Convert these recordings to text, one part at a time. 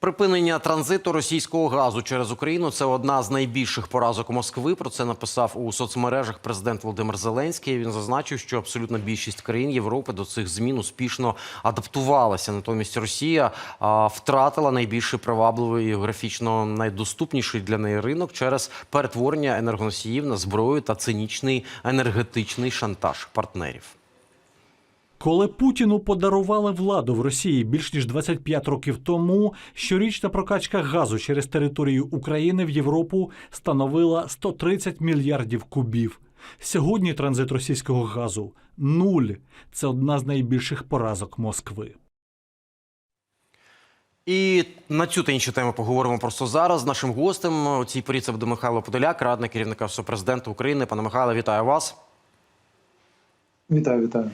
Припинення транзиту російського газу через Україну це одна з найбільших поразок Москви. Про це написав у соцмережах президент Володимир Зеленський. Він зазначив, що абсолютна більшість країн Європи до цих змін успішно адаптувалася. Натомість Росія а, втратила найбільш привабливий і географічно найдоступніший для неї ринок через перетворення енергоносіїв на зброю та цинічний енергетичний шантаж партнерів. Коли Путіну подарували владу в Росії більш ніж 25 років тому, щорічна прокачка газу через територію України в Європу становила 130 мільярдів кубів. Сьогодні транзит російського газу нуль. Це одна з найбільших поразок Москви. І на цю та інші теми поговоримо просто зараз. з Нашим гостем у цій порі це буде Михайло Подоляк, радник керівника Офісу президента України. Пане Михайло, вітаю вас. Вітаю, вітаю.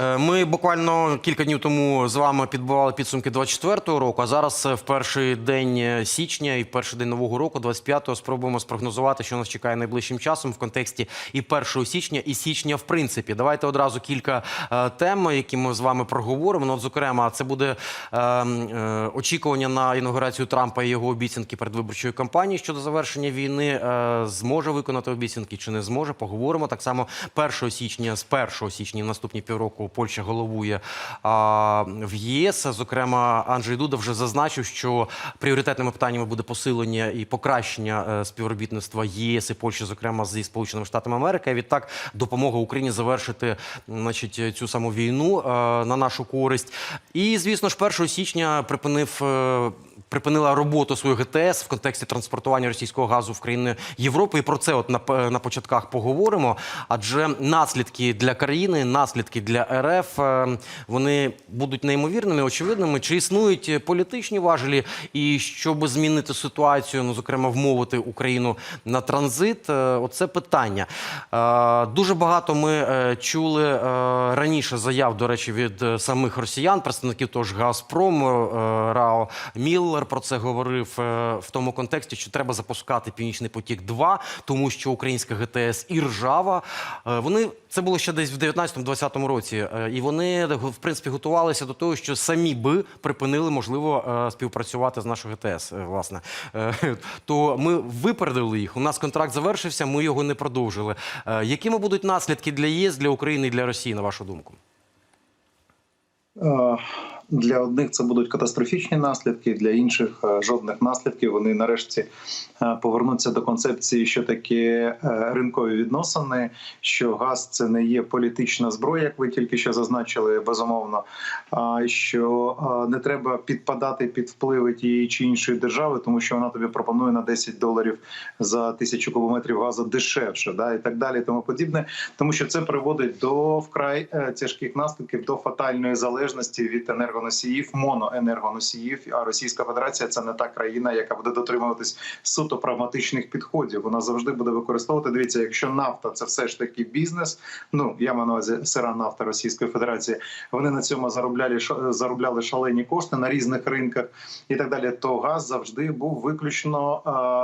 Е, Ми буквально кілька днів тому з вами підбивали підсумки 24-го року. А зараз е, в перший день січня і в перший день нового року, 25-го, спробуємо спрогнозувати, що нас чекає найближчим часом в контексті і 1 січня, і січня, в принципі. Давайте одразу кілька е, тем, які ми з вами проговоримо. Ну, от, зокрема, це буде е, е, очікування на інаугурацію Трампа і його обіцянки передвиборчої кампанії щодо завершення війни. Е, зможе виконати обіцянки чи не зможе? Поговоримо так само 1 січня, з 1 січня наступні півроку Польща головує в ЄС. Зокрема, Анджей Дуда вже зазначив, що пріоритетними питаннями буде посилення і покращення е, співробітництва ЄС і Польщі, зокрема зі Сполученими Штатами Америки. А відтак допомога Україні завершити значить, цю саму війну е, на нашу користь. І звісно ж, 1 січня припинив. Припинила роботу свою ГТС в контексті транспортування російського газу в країни Європи. І про це от на, на початках поговоримо. Адже наслідки для країни, наслідки для РФ, е, вони будуть неймовірними, очевидними. Чи існують політичні важелі, і щоб змінити ситуацію, ну зокрема вмовити Україну на транзит? е, Оце питання. Е, Дуже багато ми чули раніше заяв, до речі, від самих росіян, представників того ж Газпрому, Рао Міллер про це говорив е, в тому контексті, що треба запускати Північний потік 2 тому що українська ГТС і ржава. Е, Вони це було ще десь в 19-20 році, е, і вони в принципі готувалися до того, що самі би припинили можливо співпрацювати з нашою ГТС. Власне, то ми випередили їх. У нас контракт завершився, ми його не продовжили. Якими будуть наслідки для ЄС, для України і для Росії, на вашу думку? Е, Для одних це будуть катастрофічні наслідки, для інших е, жодних наслідків. Вони нарешті е, повернуться до концепції, що таке е, ринкові відносини, що газ це не є політична зброя, як ви тільки що зазначили, безумовно. А що не треба підпадати під впливи тієї чи іншої держави, тому що вона тобі пропонує на 10 доларів за тисячу кубометрів газу дешевше, да і так далі, тому подібне, тому що це приводить до вкрай тяжких наслідків, до фатальної залежності від енергоносіїв, моноенергоносіїв. А Російська Федерація це не та країна, яка буде дотримуватись суто прагматичних підходів. Вона завжди буде використовувати. Дивіться, якщо нафта це все ж таки бізнес. Ну я маю на увазі сира нафта Російської Федерації. Вони на цьому заробляли заробляли шалені кошти на різних ринках і так далі. То газ завжди був виключно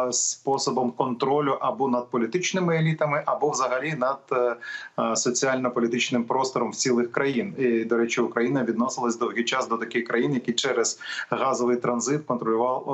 е, способом контролю або над політичними елітами, або взагалі над е, е, соціально-політичним простором в цілих країн. І до речі, Україна відносилась довгий час до таких країн, які через газовий транзит контролював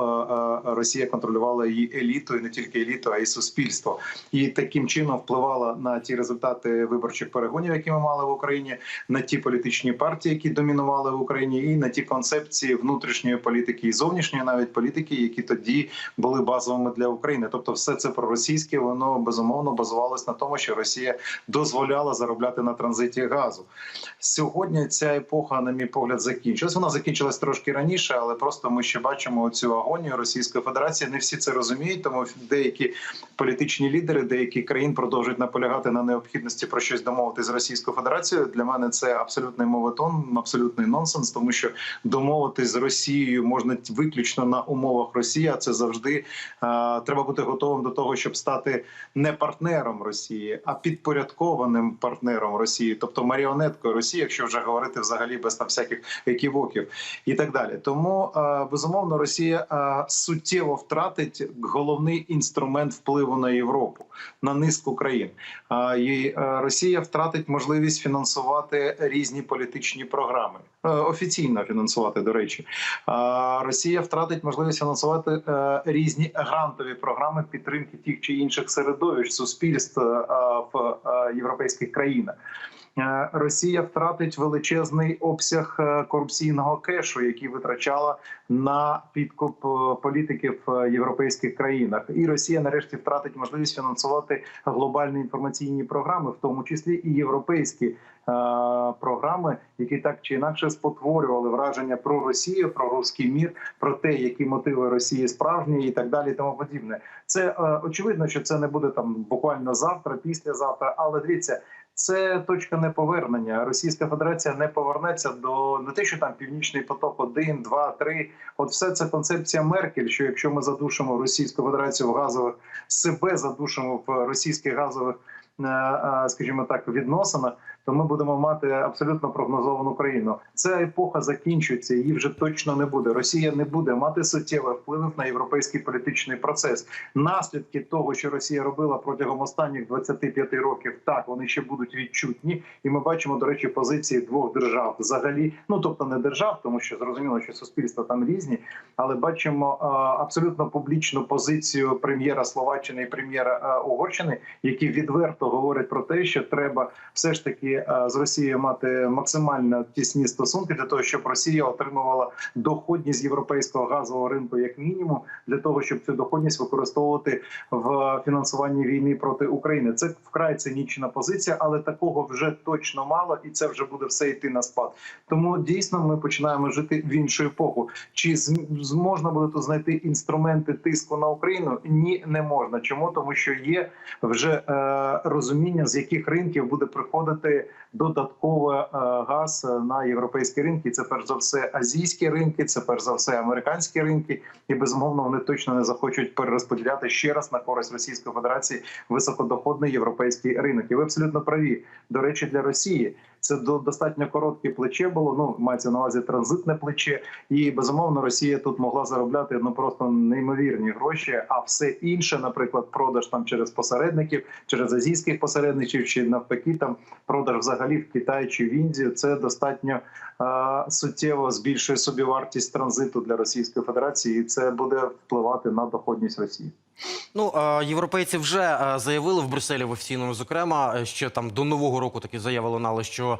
е, е, Росія контролювала її еліту, і не тільки еліту, а й суспільство. І таким чином впливала на ті результати виборчих перегонів, які ми мали в Україні, на ті політичні партії, які домінували в Україні, і на ті концепції внутрішньої політики і зовнішньої навіть політики, які тоді були базовими для України. Тобто, все це проросійське, воно безумовно базувалось на тому, що Росія дозволяла заробляти на транзиті газу. Сьогодні ця епоха, на мій погляд, закінчилась. Вона закінчилась трошки раніше, але просто ми ще бачимо цю агонію Російської Федерації. Не всі це розуміють, тому деякі політичні лідери, деякі країн продовжують наполягати на необхідності про щось домовити з Російською Федерацією. Для мене це абсолютний моветон, абсолютний нонсенс, тому що домовитись з Росією можна виключно на умовах Росії. а Це завжди е, треба бути готовим до того, щоб стати не партнером Росії, а підпорядкованим партнером Росії, тобто маріонеткою Росії, якщо вже говорити взагалі без там всяких яких ківоків і так далі. Тому е, безумовно Росія е, суттєво втратить головний інструмент впливу на Європу на низку країн. І е, Росія втратить можливість фінансувати різні політичні програми, офіційно фінансувати, до речі. Росія втратить можливість фінансувати різні грантові програми підтримки тих чи інших середовищ суспільств в європейських країнах. Е, Росія втратить величезний обсяг е, корупційного кешу, який витрачала на підкуп е, політиків в європейських країнах, і Росія нарешті втратить можливість фінансувати глобальні інформаційні програми, в тому числі і європейські програми, які так чи інакше спотворювали враження про Росію, про руський мір, про те, які мотиви Росії справжні, і так далі, і тому подібне. Це очевидно, що це не буде там буквально завтра, післязавтра, але дивіться. Це точка неповернення. Російська Федерація не повернеться до не те, що там північний поток 1, 2, 3. От все це концепція Меркель. Що якщо ми задушимо Російську Федерацію в газових себе задушимо в російських газових, е, е, скажімо так, відносинах, то ми будемо мати абсолютно прогнозовану країну. Ця епоха закінчується, її вже точно не буде. Росія не буде мати суттєвих впливів на європейський політичний процес. Наслідки того, що Росія робила протягом останніх 25 років, так вони ще будуть відчутні, і ми бачимо, до речі, позиції двох держав взагалі. Ну тобто не держав, тому що зрозуміло, що суспільства там різні, але бачимо абсолютно публічну позицію прем'єра Словаччини і прем'єра Угорщини, які відверто говорять про те, що треба все ж таки е, з Росією мати максимально тісні стосунки для того, щоб Росія отримувала доходність європейського газового ринку як мінімум, для того, щоб цю доходність використовувати в фінансуванні війни проти України. Це вкрай цинічна позиція, але такого вже точно мало, і це вже буде все йти на спад. Тому дійсно ми починаємо жити в іншу епоху. Чи зможна буде тут знайти інструменти тиску на Україну? Ні, не можна. Чому тому, що є вже е, розуміння, з яких ринків буде приходити додатково е, газ на європейські ринки. Це перш за все азійські ринки, це перш за все американські ринки, і безумовно вони точно не захочуть перерозподіляти ще раз на користь Російської Федерації високодоходний європейський ринок. І ви абсолютно праві. До речі, для Росії це до- достатньо коротке плече було. Ну мається на увазі транзитне плече, і безумовно Росія тут могла заробляти ну просто неймовірні гроші. А все інше, наприклад, продаж там через посередників, через азійських посередників, чи навпаки, там продаж взагалі в Китаї чи в Індію. Це достатньо е, суттєво збільшує собівартість транзиту для Російської Федерації, і це буде впливати на доходність Росії. Ну, європейці вже заявили в Брюсселі в офіційному, зокрема, ще там до нового року такі заяви лунали, що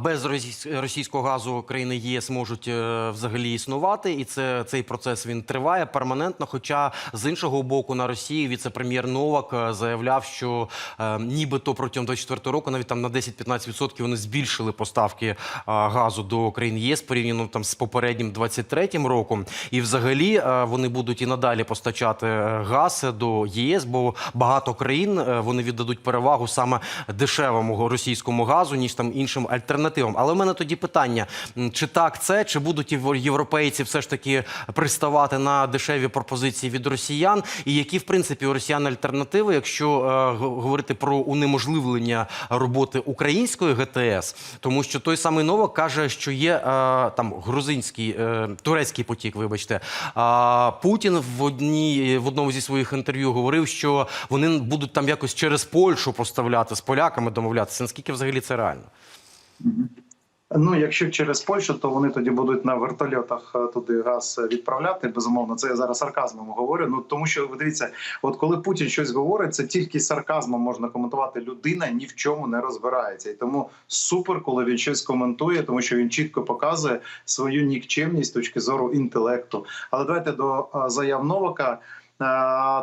без російсь- російського газу країни ЄС можуть е, взагалі існувати, і це цей процес він триває перманентно. Хоча з іншого боку на Росії віце-прем'єр Новак е, заявляв, що е, нібито протягом 24 року навіть там на 10-15% вони збільшили поставки газу до країн ЄС порівняно там з попереднім 23-м роком. І взагалі вони будуть і надалі постачати газ до ЄС, бо багато країн е, вони віддадуть перевагу саме дешевому російському газу, ніж там іншим альтернативам. Але в мене тоді питання: чи так це, чи будуть євро- європейці все ж таки приставати на дешеві пропозиції від росіян? І які в принципі у росіян альтернативи, якщо е, говорити про унеможливлення роботи української ГТС, тому що той самий Новак каже, що є е, там грузинський е, турецький потік, вибачте. А Путін в одній в одному зі своїх інтерв'ю говорив, що вони будуть там якось через Польщу поставляти з поляками домовлятися. Наскільки взагалі це реально? Ну, якщо через Польщу, то вони тоді будуть на вертольотах е, туди газ відправляти. Безумовно, це я зараз сарказмом говорю. Ну тому що ви дивіться, от коли Путін щось говорить, це тільки сарказмом можна коментувати. Людина ні в чому не розбирається, і тому супер, коли він щось коментує, тому що він чітко показує свою нікчемність з точки зору інтелекту. Але давайте до е, заяв Новака. Е,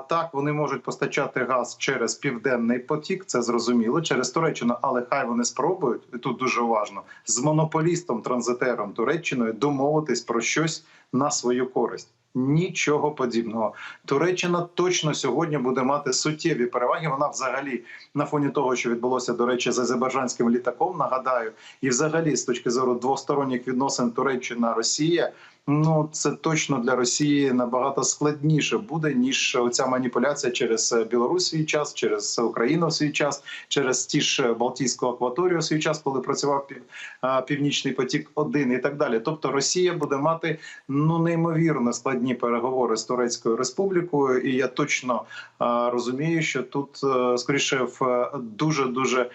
Так, вони можуть постачати газ через південний потік, це зрозуміло, через Туреччину, але хай вони спробують і тут дуже уважно з монополістом транзитером Туреччиною домовитись про щось на свою користь. Нічого подібного. Туреччина точно сьогодні буде мати суттєві переваги. Вона взагалі на фоні того, що відбулося до речі, з азербайджанським літаком. Нагадаю, і взагалі з точки зору двосторонніх відносин Туреччина Росія. Ну це точно для Росії набагато складніше буде ніж оця маніпуляція через Білорусь свій час, через Україну свій час, через ті ж Балтійську акваторію свій час, коли працював пів, Північний потік 1 і так далі. Тобто Росія буде мати ну неймовірно складні переговори з Турецькою Республікою, і я точно розумію, що тут е, скоріше в дуже дуже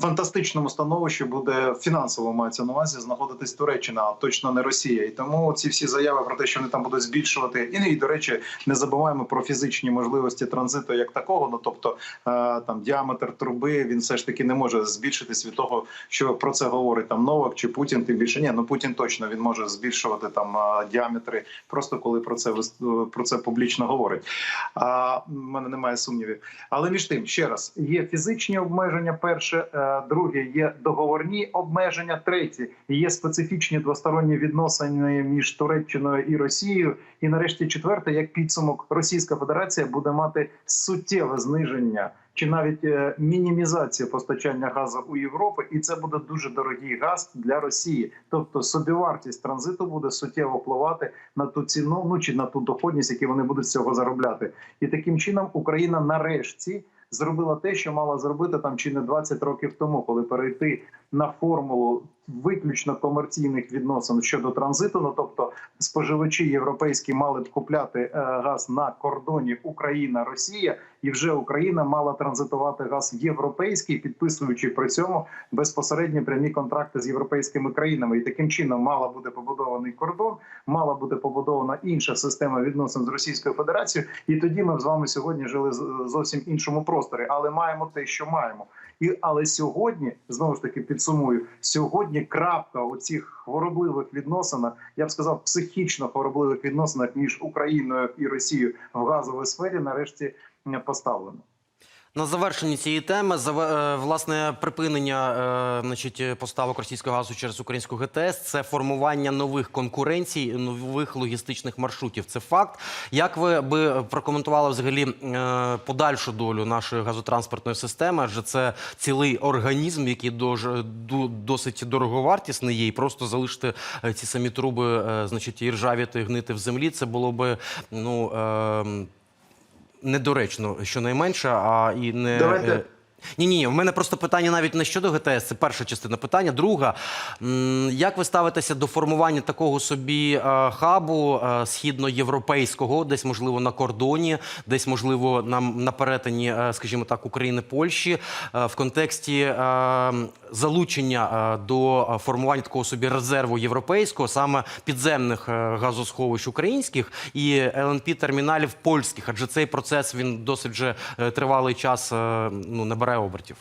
фантастичному становищі буде фінансово мається на увазі знаходитись Туреччина, а точно не Росія. І тому ці всі заяви про те, що вони там будуть збільшувати, і, і до речі, не забуваємо про фізичні можливості транзиту як такого. Ну тобто е, там діаметр труби він все ж таки не може збільшитись від того, що про це говорить там Новак чи Путін. Тим більше ні, ну Путін точно він може збільшувати там е, діаметри, просто коли про це вис- про це публічно говорить. А в мене немає сумнівів. Але між тим, ще раз, є фізичні обмеження. Перше, е, друге, є договорні обмеження. Третє є специфічні двосторонні відносини між Туреччиною і Росією. І нарешті, четверте, як підсумок, Російська Федерація буде мати суттєве зниження. Чи навіть е, мінімізація постачання газу у Європу, і це буде дуже дорогий газ для Росії. Тобто собівартість транзиту буде суттєво впливати на ту ціну, ну чи на ту доходність, які вони будуть з цього заробляти. І таким чином Україна нарешті зробила те, що мала зробити там чи не 20 років тому, коли перейти на формулу виключно комерційних відносин щодо транзиту. Ну тобто споживачі європейські мали б купляти е, газ на кордоні Україна Росія, і вже Україна мала транзитувати газ європейський, підписуючи при цьому безпосередні прямі контракти з європейськими країнами. І таким чином мала бути побудований кордон, мала бути побудована інша система відносин з Російською Федерацією. І тоді ми з вами сьогодні жили зовсім іншому просторі, але маємо те, що маємо. І але сьогодні знову ж таки підсумую сьогодні. Крапка у цих хворобливих відносинах, я б сказав, психічно хворобливих відносинах між Україною і Росією в газовій сфері нарешті поставлена. На завершенні цієї теми е, власне припинення е, значить, поставок російського газу через українську ГТС це формування нових конкуренцій, нових логістичних маршрутів. Це факт. Як ви би прокоментували взагалі е, подальшу долю нашої газотранспортної системи? Адже це цілий організм, який досить дороговартісний є, і просто залишити ці самі труби, значить, і ржавіти, гнити в землі. Це було би ну. Е, недоречно, щонайменше, а і не. Давайте. Ні, ні, в мене просто питання навіть не щодо ГТС, це перша частина питання. Друга, як ви ставитеся до формування такого собі е, хабу е, східноєвропейського, десь можливо на кордоні, десь можливо на, на перетині, е, скажімо так, України Польщі, в контексті залучення до формування такого собі резерву європейського, саме підземних газосховищ українських і ЛНП терміналів польських, адже цей процес він досить вже тривалий час ну набере обертів.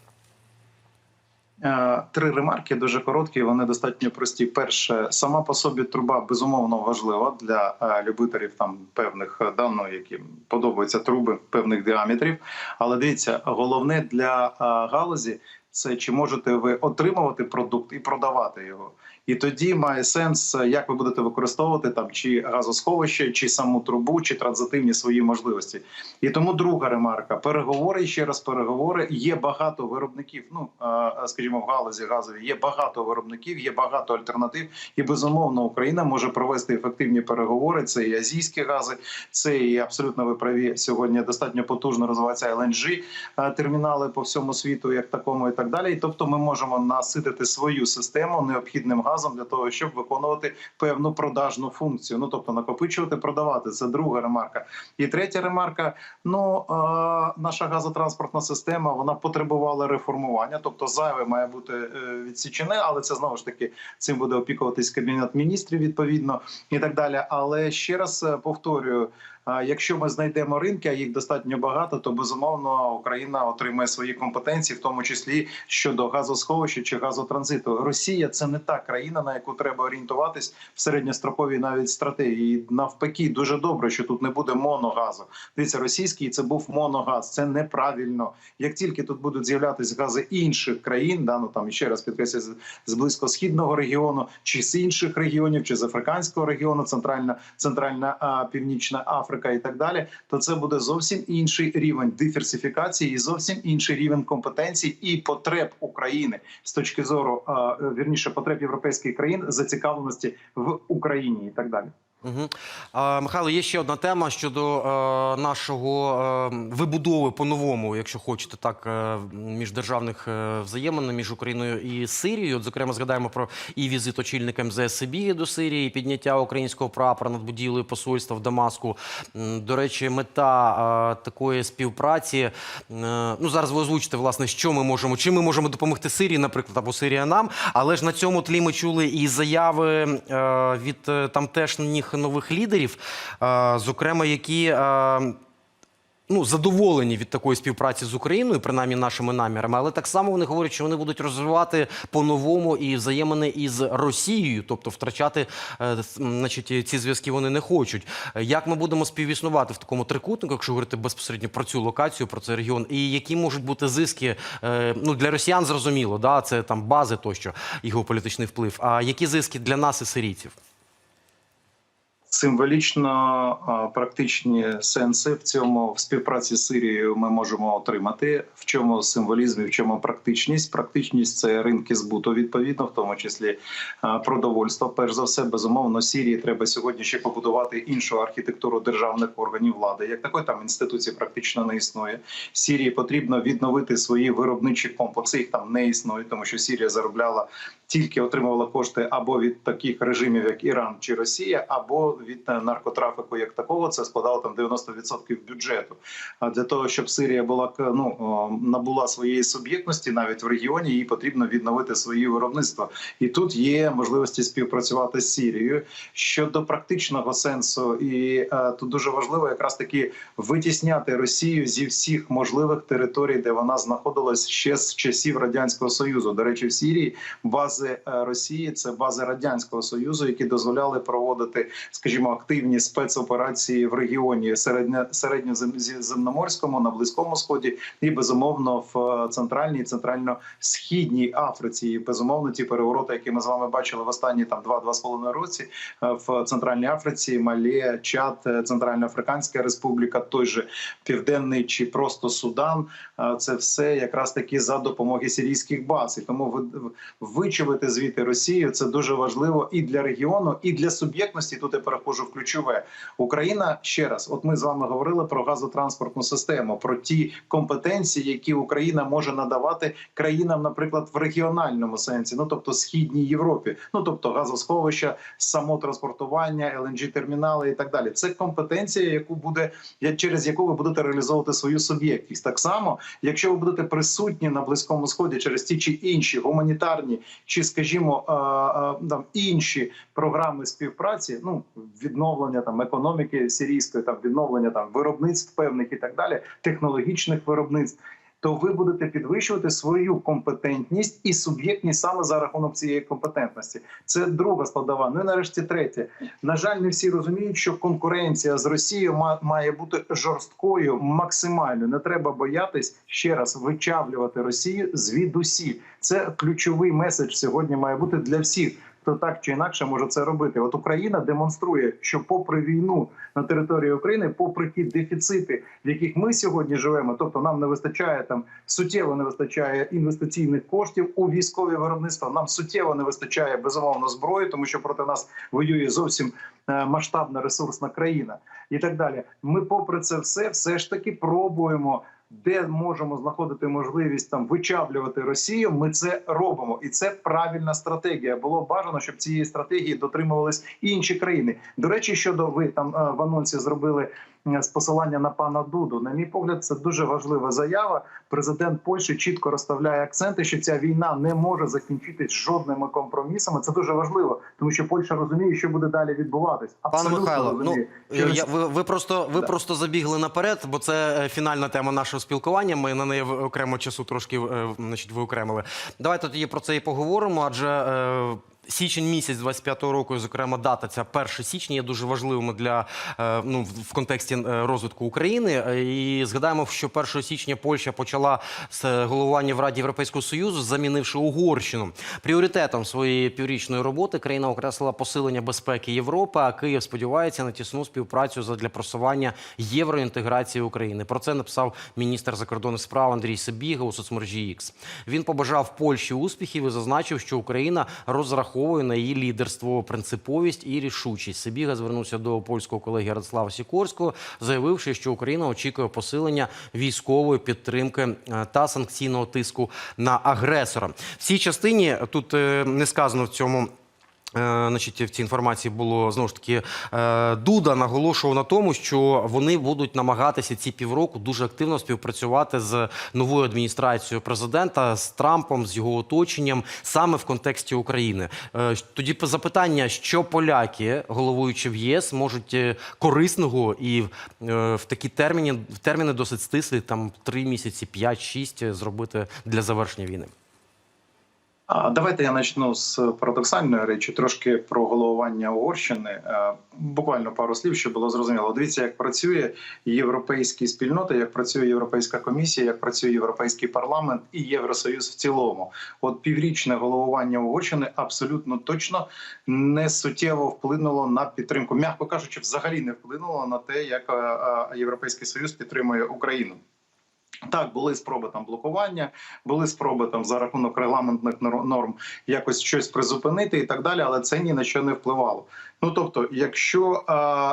Е, Три ремарки дуже короткі. Вони достатньо прості. Перше, сама по собі труба безумовно важлива для е, любителів там певних даних, ну, які подобаються труби певних діаметрів. Але дивіться, головне для е, галузі це чи можете ви отримувати продукт і продавати його. І тоді має сенс, е, як ви будете використовувати там чи газосховище, чи саму трубу, чи транзитивні свої можливості. І тому друга ремарка: переговори ще раз переговори. Є багато виробників. Ну е, скажімо, в галузі газовій є багато виробників, є багато альтернатив. І безумовно Україна може провести ефективні переговори. Це і азійські гази, це і абсолютно ви праві сьогодні. Достатньо потужно розвиваються LNG е, термінали по всьому світу, як такому, і так далі. І тобто, ми можемо наситити свою систему необхідним газом для того, щоб виконувати певну продажну функцію. Ну тобто накопичувати, продавати. Це друга ремарка. І третя ремарка: ну е, наша газотранспортна система вона потребувала реформування, тобто зайве має бути е, відсічене, але це знову ж таки цим буде опікуватись кабінет міністрів відповідно і так далі. Але ще раз е, повторюю. Якщо ми знайдемо ринки, а їх достатньо багато, то безумовно Україна отримає свої компетенції, в тому числі щодо газосховища чи газотранзиту. Росія це не та країна, на яку треба орієнтуватись в середньостроковій навіть стратегії. Навпаки, дуже добре, що тут не буде моногазу. Дивіться, російський це був моногаз. Це неправильно. Як тільки тут будуть з'являтися гази інших країн, да ну там ще раз підкреслюю, з- з близькосхідного регіону, чи з інших регіонів, чи з африканського регіону, центральна, центральна а, північна Африка і так далі, то це буде зовсім інший рівень диверсифікації і зовсім інший рівень компетенцій і потреб України з точки зору вірніше потреб європейських країн зацікавленості в Україні і так далі. Угу. А, Михайло, є ще одна тема щодо е, нашого е, вибудови по-новому, якщо хочете, так е, міждержавних е, взаємин між Україною і Сирією. От, зокрема, згадаємо про і візит очільника МЗС Сибії до Сирії, і підняття українського прапора над будівлею посольства в Дамаску. До речі, мета е, такої співпраці. е, ну зараз ви озвучите, власне, що ми можемо, чим ми можемо допомогти Сирії, наприклад, або Сирія нам. Але ж на цьому тлі ми чули і заяви е, від е, тамтешніх нових лідерів, зокрема, які. Ну, задоволені від такої співпраці з Україною, принаймні нашими намірами, але так само вони говорять, що вони будуть розвивати по-новому і взаємини із Росією, тобто втрачати е, значить, ці зв'язки вони не хочуть. Як ми будемо співіснувати в такому трикутнику, якщо говорити безпосередньо про цю локацію, про цей регіон, і які можуть бути зиски е, ну, для росіян, зрозуміло, да, це там бази тощо і геополітичний вплив. А які зиски для нас і сирійців? Символічно практичні сенси в цьому в співпраці з Сирією ми можемо отримати. В чому символізм і в чому практичність? Практичність це ринки збуту, відповідно, в тому числі продовольства. Перш за все, безумовно, Сирії треба сьогодні ще побудувати іншу архітектуру державних органів влади. Як такої там інституції практично не існує. Сірії потрібно відновити свої виробничі комплекси. Їх там не існує, тому що Сірія заробляла тільки отримувала кошти або від таких режимів, як Іран чи Росія, або від е, наркотрафіку, як такого, це складало там 90% бюджету. А для того, щоб Сирія була ну набула своєї суб'єктності, навіть в регіоні, їй потрібно відновити свої виробництва. І тут є можливості співпрацювати з Сірією щодо практичного сенсу. І е, тут дуже важливо якраз таки витісняти Росію зі всіх можливих територій, де вона знаходилась ще з часів радянського союзу. До речі, в Сірії бази е, Росії це бази радянського союзу, які дозволяли проводити, скажімо, активні спецоперації в регіоні середньо середньоземноморському на близькому сході і безумовно в е, центральній, центрально-східній Африці. І безумовно ті перевороти, які ми з вами бачили в останні там два-два з половиною році е, в центральній Африці, Малі, Чад, Центральноафриканська Республіка, той же Південний чи просто Судан. Це все якраз таки за допомоги сирійських баз. І тому ви- вичавити звідти Росію це дуже важливо і для регіону, і для суб'єктності. Тут я переходжу в ключове. Україна ще раз, от ми з вами говорили про газотранспортну систему, про ті компетенції, які Україна може надавати країнам, наприклад, в регіональному сенсі, ну тобто східній Європі, ну тобто газосховища, самотранспортування, lng термінали і так далі. Це компетенція, яку буде через яку ви будете реалізовувати свою суб'єктність. Так само, якщо ви будете присутні на близькому сході через ті чи інші гуманітарні, чи скажімо, е, е, там інші програми співпраці, ну відновлення там економіки сирійської, там відновлення там виробництв певних і так далі, технологічних виробництв. То ви будете підвищувати свою компетентність і суб'єктність саме за рахунок цієї компетентності. Це друга складова. Ну і нарешті третє. На жаль, не всі розуміють, що конкуренція з Росією ма- має бути жорсткою, максимально. Не треба боятись ще раз вичавлювати Росію звідусіль. Це ключовий меседж сьогодні має бути для всіх. Хто так чи інакше може це робити? От Україна демонструє, що попри війну на території України, попри ті дефіцити, в яких ми сьогодні живемо, тобто нам не вистачає там суттєво не вистачає інвестиційних коштів у військові виробництва. Нам суттєво не вистачає безумовно зброї, тому що проти нас воює зовсім е, масштабна ресурсна країна і так далі. Ми, попри це все, все ж таки пробуємо. Де можемо знаходити можливість там вичавлювати Росію, ми це робимо, і це правильна стратегія. Було бажано, щоб цієї стратегії дотримувались і інші країни. До речі, щодо ви там е, в анонсі зробили з посилання на пана Дуду. На мій погляд, це дуже важлива заява. Президент Польщі чітко розставляє акценти, що ця війна не може закінчитись жодними компромісами. Це дуже важливо, тому що Польща розуміє, що буде далі відбуватись. Пане Абсолютно Михайло, ну розуміє. Я, ви, ви просто ви Да. просто забігли наперед, бо це е, фінальна тема нашого спілкування. Ми на неї окремо часу трошки е, значить, виокремили. Давайте тоді про це і поговоримо, адже. Січень місяць 25-го року, зокрема, дата ця 1 січня є дуже важливими для е, ну в- контексті е, розвитку України. Е, І згадаємо, що 1 січня Польща почала з головування в Раді Європейського Союзу, замінивши Угорщину. Пріоритетом своєї піврічної роботи країна окреслила посилення безпеки Європи. А Київ сподівається на тісну співпрацю задля просування євроінтеграції України. Про це написав міністр закордонних справ Андрій Сибіга у соцмережі X. Він побажав Польщі успіхів і зазначив, що Україна розраховує розраховує на її лідерство, принциповість і рішучість. Сибіга звернувся до польського колеги Радислава Сікорського, заявивши, що Україна очікує посилення військової підтримки е, та санкційного тиску на агресора. В цій частині тут е, не сказано в цьому. Е, Значить, в цій інформації було знову ж таки е, Дуда наголошував на тому, що вони будуть намагатися ці півроку дуже активно співпрацювати з новою адміністрацією президента, з Трампом, з його оточенням, саме в контексті України. Е, Тоді запитання, що поляки, головуючи в ЄС, можуть корисного і в такі терміни, в терміни досить стислі, там три місяці, 5-6 зробити для завершення війни. Давайте я почну з парадоксальної речі, трошки про головування Угорщини. Е, Буквально пару слів, щоб було зрозуміло. Дивіться, як працює європейські спільноти, як працює Європейська комісія, як працює Європейський парламент і Євросоюз в цілому. От піврічне головування Угорщини абсолютно точно не суттєво вплинуло на підтримку, м'яко кажучи, взагалі не вплинуло на те, як е, е, Європейський Союз підтримує Україну. Так, були спроби там блокування, були спроби там за рахунок регламентних норм якось щось призупинити і так далі, але це ні на що не впливало. Ну тобто, якщо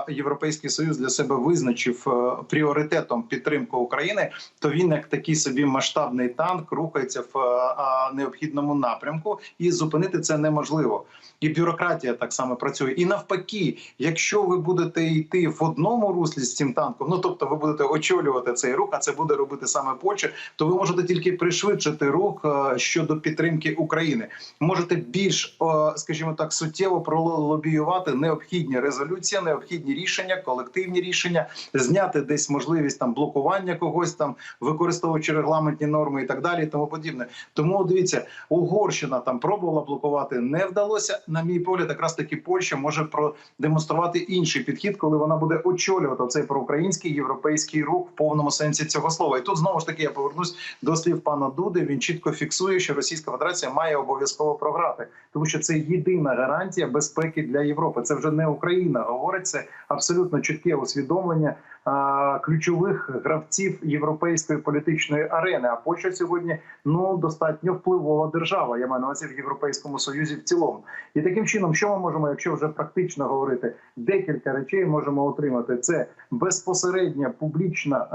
е, Європейський Союз для себе визначив е, пріоритетом підтримку України, то він як такий собі масштабний танк рухається в е, необхідному напрямку, і зупинити це неможливо. І бюрократія так само працює. І навпаки, якщо ви будете йти в одному руслі з цим танком, ну тобто ви будете очолювати цей рух, а це буде робити саме Польща, то ви можете тільки пришвидшити рух е, щодо підтримки України. Можете більш, е, скажімо так, суттєво пролобіювати необхідні резолюції, необхідні рішення, колективні рішення, зняти десь можливість там блокування когось там, використовуючи регламентні норми і так далі, і тому подібне. Тому дивіться, Угорщина там пробувала блокувати, не вдалося. На мій погляд, якраз таки Польща може продемонструвати інший підхід, коли вона буде очолювати цей проукраїнський європейський рух в повному сенсі цього слова. І тут знову ж таки я повернусь до слів пана Дуди. Він чітко фіксує, що Російська Федерація має обов'язково програти, тому що це єдина гарантія безпеки для Європи. Це вже не Україна. Говорить це абсолютно чітке усвідомлення ключових гравців європейської політичної арени. А Польща сьогодні ну достатньо впливова держава. Я маю на увазі в європейському союзі в цілому. І таким чином, що ми можемо, якщо вже практично говорити, декілька речей можемо отримати. Це безпосередня публічна,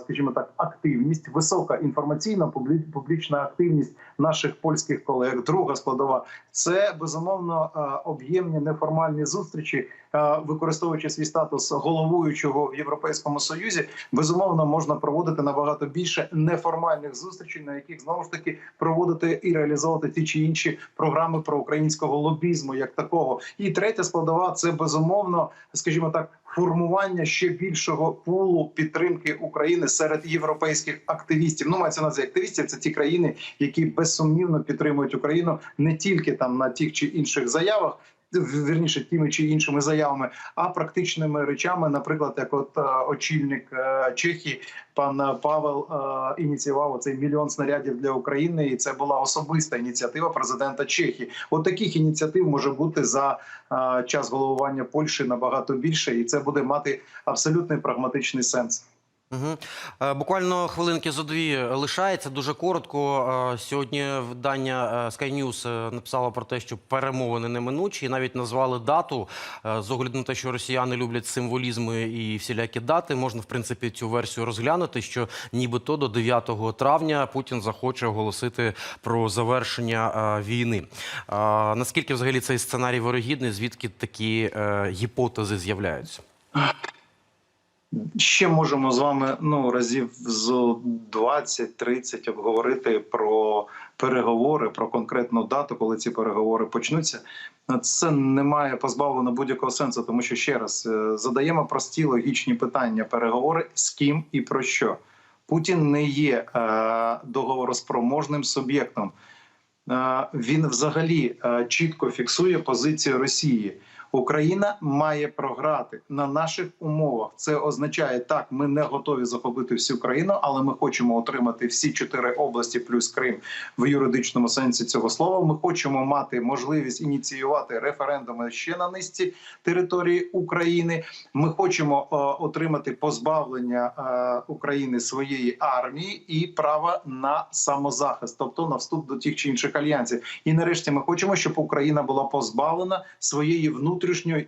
скажімо так, активність, висока інформаційна публічна активність наших польських колег. Друга складова це безумовно об'ємні неформальні зустрічі, використовуючи свій статус головуючого в європейському союзі. Безумовно, можна проводити набагато більше неформальних зустрічей, на яких знову ж таки проводити і реалізовувати ті чи інші програми про українського лобізму, як такого. І третя складова це безумовно, скажімо так. Формування ще більшого пулу підтримки України серед європейських активістів. Ну мається на активістів. Це ті країни, які безсумнівно підтримують Україну не тільки там на тих чи інших заявах. Вірніше тими чи іншими заявами, а практичними речами, наприклад, як от е, очільник е, Чехії, пан е, Павел ініціював цей мільйон снарядів для України, і це була особиста ініціатива президента Чехії. От таких ініціатив може бути за час головування Польщі набагато більше, і це буде мати абсолютний прагматичний сенс. Угу. Буквально хвилинки зо дві лишається дуже коротко. Е, Сьогодні видання е, Sky News написало про те, що перемовини неминучі, і навіть назвали дату з огляду на те, що росіяни люблять символізми і всілякі дати. Можна в принципі цю версію розглянути. Що нібито до 9 травня Путін захоче оголосити про завершення війни. Наскільки взагалі цей сценарій ворогідний? Звідки такі гіпотези з'являються? Ще можемо з вами ну разів з 20-30 обговорити про переговори, про конкретну дату, коли ці переговори почнуться. Це не має позбавлено будь-якого сенсу, тому що ще раз е, задаємо прості логічні питання: переговори з ким і про що. Путін не є е, договороспроможним суб'єктом. Е, він взагалі е, чітко фіксує позицію Росії. Україна має програти на наших умовах. Це означає так. Ми не готові захопити всю країну, але ми хочемо отримати всі чотири області плюс Крим в юридичному сенсі цього слова. Ми хочемо мати можливість ініціювати референдуми ще на низці території України. Ми хочемо е, отримати позбавлення е, України своєї армії і права на самозахист, тобто на вступ до тих чи інших альянсів. І нарешті ми хочемо, щоб Україна була позбавлена своєї внутрішньої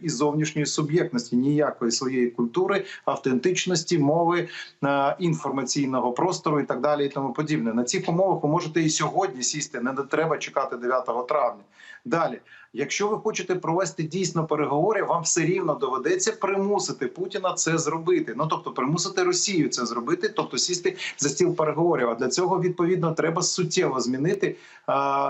і зовнішньої суб'єктності, ніякої своєї культури, автентичності, мови, е, інформаційного простору і так далі, і тому подібне. На цих умовах ви можете і сьогодні сісти. Не треба чекати 9 травня. Далі, якщо ви хочете провести дійсно переговори, вам все рівно доведеться примусити Путіна це зробити. Ну тобто примусити Росію це зробити, тобто сісти за стіл переговорів. А для цього відповідно треба суттєво змінити,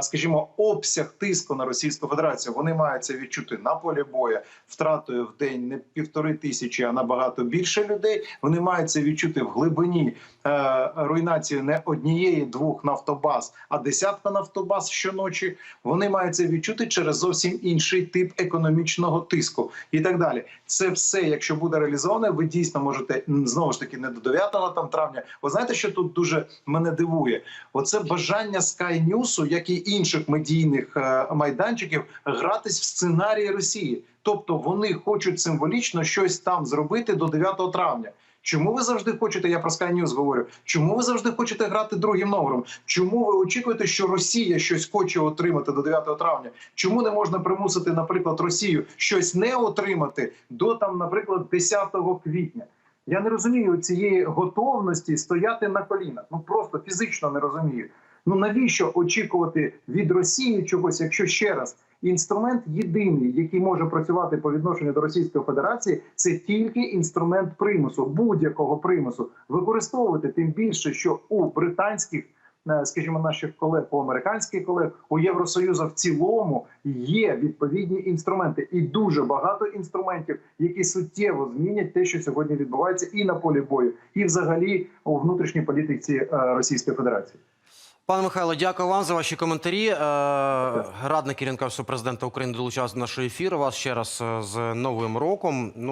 скажімо, обсяг тиску на Російську Федерацію. Вони мають це відчути на полі бою втратою в день не півтори тисячі, а набагато більше людей. Вони мають це відчути в глибині е, руйнації не однієї двох нафтобаз, а десятка нафтобаз щоночі. Вони мають це відчути через зовсім інший тип економічного тиску і так далі. Це все, якщо буде реалізоване, ви дійсно можете знову ж таки не до 9 там травня. Ви знаєте, що тут дуже мене дивує? Оце бажання Sky News, як і інших медійних е, майданчиків, гратись в сценарії Росії. Тобто вони хочуть символічно щось там зробити до 9 травня. Чому ви завжди хочете? Я про Sky News говорю. Чому ви завжди хочете грати другим номером? Чому ви очікуєте, що Росія щось хоче отримати до 9 травня? Чому не можна примусити, наприклад, Росію щось не отримати до там, наприклад, 10 квітня? Я не розумію цієї готовності стояти на колінах. Ну просто фізично не розумію. Ну навіщо очікувати від Росії чогось, якщо ще раз інструмент єдиний, який може працювати по відношенню до Російської Федерації, це тільки інструмент примусу, будь-якого примусу. Використовувати тим більше, що у британських, е, скажімо, наших колег, у американських колег, у Євросоюзу в цілому є відповідні інструменти, і дуже багато інструментів, які суттєво змінять те, що сьогодні відбувається, і на полі бою, і взагалі у внутрішній політиці е, Російської Федерації. Пане Михайло, дякую вам за ваші коментарі. Е, Радник керівника президента України долучався до нашого ефіру. Вас ще раз е, з Новим роком. Ну